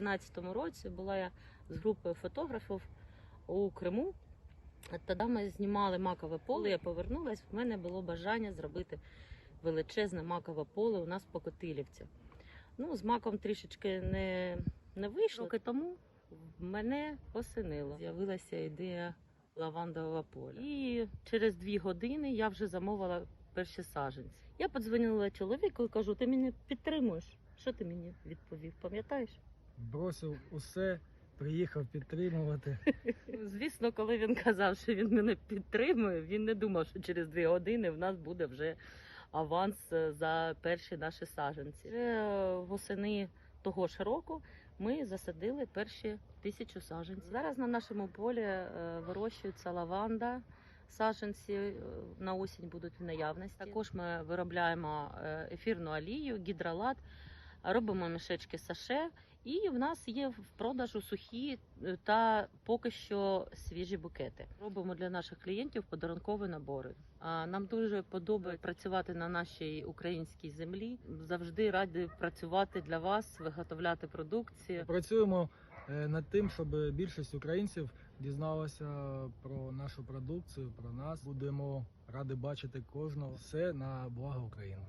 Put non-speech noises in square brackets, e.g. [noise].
2013 році була я з групою фотографів у Криму. Тоді ми знімали макове поле. Я повернулась. В мене було бажання зробити величезне макове поле у нас по Котилівці. Ну, з маком трішечки не, не вийшло. Роки тому мене осенило. З'явилася ідея лавандового поля. І через дві години я вже замовила перші саджанці. Я подзвонила чоловіку і кажу: ти мене підтримуєш? Що ти мені відповів? Пам'ятаєш? Бросив усе, приїхав підтримувати. [laughs] Звісно, коли він казав, що він мене підтримує, він не думав, що через дві години в нас буде вже аванс е, за перші наші саджанці. Е, восени того ж року ми засадили перші тисячу саджанців. Зараз на нашому полі е, вирощується лаванда. Саджанці на осінь будуть в наявності. Також ми виробляємо ефірну олію, гідролат, робимо мішечки саше. І в нас є в продажу сухі е, та поки що свіжі букети. Робимо для наших клієнтів подарункові набори. Нам дуже подобається працювати на нашій українській землі. Завжди раді працювати для вас, виготовляти продукцію. Працюємо е, над тим, щоб більшість українців дізналася про нашу продукцію, про нас. Будемо раді бачити кожного. Все на благо України.